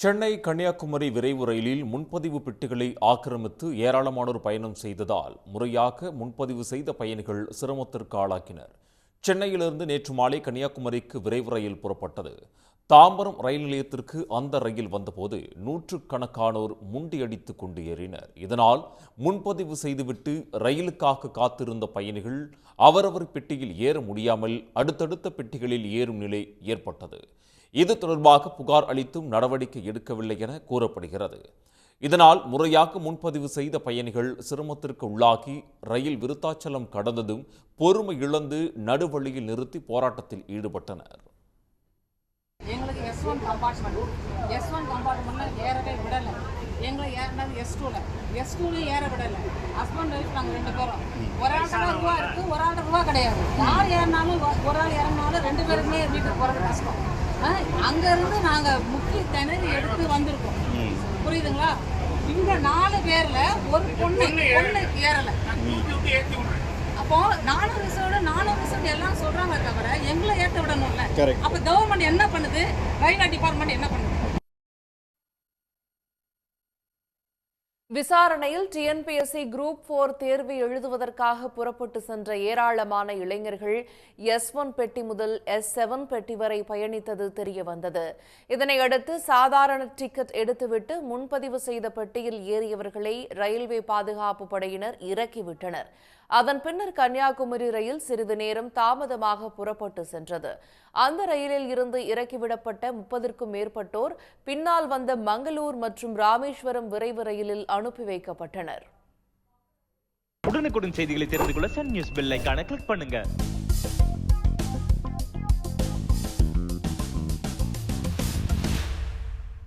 சென்னை கன்னியாகுமரி விரைவு ரயிலில் முன்பதிவு பெட்டிகளை ஆக்கிரமித்து ஏராளமானோர் பயணம் செய்ததால் முறையாக முன்பதிவு செய்த பயணிகள் சிரமத்திற்கு ஆளாக்கினர் சென்னையிலிருந்து நேற்று மாலை கன்னியாகுமரிக்கு விரைவு ரயில் புறப்பட்டது. தாம்பரம் ரயில் நிலையத்திற்கு அந்த ரயில் வந்தபோது நூற்றுக்கணக்கானோர் முண்டியடித்து கொண்டு ஏறினர். இதனால் முன்பதிவு செய்துவிட்டு ரயிலுக்காக காத்திருந்த பயணிகள் அவரவர் பெட்டியில் ஏற முடியாமல் அடுத்தடுத்த பெட்டிகளில் ஏறும் நிலை ஏற்பட்டது. இது தொடர்பாக புகார் அளித்தும் நடவடிக்கை எடுக்கவில்லை என கூறப்படுகிறது. இதனால் முறையாக முன்பதிவு செய்த பயணிகள் சிரமத்திற்கு உள்ளாகி ரயில் விருத்தாச்சலம் கடந்ததும் பொறுமை இழந்து நடுவழியில் நிறுத்தி போராட்டத்தில் ஈடுபட்டனர். எங்களுக்கு S one compartment S one கம்பார்ட்மெண்ட்ல ஏறவே விடலை. எங்களை ஏறினது எஸ் டூவில் எஸ் டூலையும் ஏற விடலை. ஹஸ்பண்ட் ஒய்ஃப் நாங்கள் ரெண்டு பேரும். ஒரு ஆள் ரூபா இருக்கு ஒரு ஆள் ரூபா கிடையாது. யார் ஏறினாலும் ஒரு ஆள் இறங்கினாலும் ரெண்டு பேருக்குமே வீட்டுக்கு போகிறது கஷ்டம். அங்கேருந்து நாங்கள் முக்கிய திணறி எடுத்து வந்திருக்கோம். புரியுதுங்களா? இங்க நாலு பேர்ல ஒரு பொண்ணு பொண்ணு ஏறல. அப்போ நானும் ரிசர்வ்டு நானும் ரிசர்வ்டு எல்லாம் சொல்றாங்க தவிர எங்களை ஏத்த விடணும்ல. அப்ப கவர்மெண்ட் என்ன பண்ணுது? ரயில்வே டிபார்ட்மெண்ட் என்ன பண்ணுது? விசாரணையில் டிஎன்பிஎஸ்சி குரூப் போர் தேர்வு எழுதுவதற்காக புறப்பட்டு சென்ற ஏராளமான இளைஞர்கள் எஸ் ஒன் பெட்டி முதல் எஸ் செவன் பெட்டி வரை பயணித்தது தெரியவந்தது. இதனையடுத்து சாதாரண டிக்கெட் எடுத்துவிட்டு முன்பதிவு செய்த பெட்டியில் ஏறியவர்களை ரயில்வே பாதுகாப்பு படையினர் இறக்கிவிட்டனர். அதன் பின்னர் கன்னியாகுமரி ரயில் சிறிது நேரம் தாமதமாக புறப்பட்டு சென்றது. அந்த ரயிலில் இருந்து இறக்கிவிடப்பட்ட முப்பதிற்கும் மேற்பட்டோர் பின்னால் வந்த மங்களூர் மற்றும் ராமேஸ்வரம் விரைவு ரயிலில் அனுப்பி வைக்கப்பட்டனர். உடனுக்குடன் செய்திகளை தெரிந்து கொள்ள சன் நியூஸ் பெல் கிளிக் பண்ணுங்க.